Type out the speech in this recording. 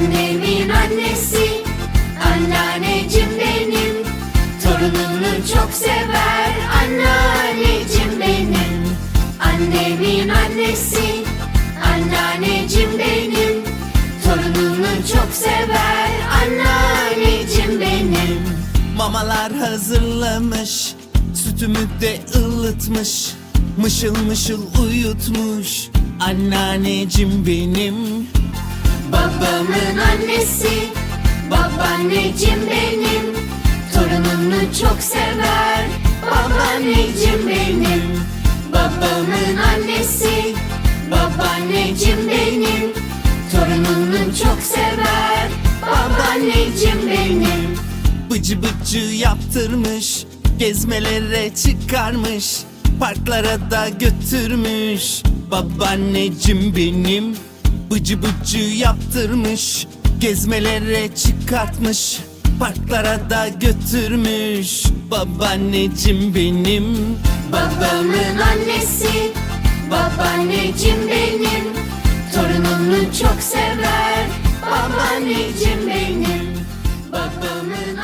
annemin annesi Anneanneciğim benim. Torununu çok sever Anneanneciğim benim. Annemin annesi Anneanneciğim benim. Torununu çok sever Anneanneciğim benim. Mamalar hazırlamış Sütümü de ılıtmış Mışıl mışıl uyutmuş. Anneanneciğim benim. Babamın annesi babaanneciğim benim. Torununu çok sever babaanneciğim benim. Babamın annesi babaanneciğim benim. Torununu çok sever babaanneciğim benim. Bıcı bıcı yaptırmış Gezmelere çıkarmış Parklara da götürmüş. Babaannecim benim Bıcı bıcı yaptırmış Gezmelere çıkartmış Parklara da götürmüş. Babaannecim benim. Babamın annesi babaanneciğim benim. Torununu çok sever babaanneciğim benim. Babamın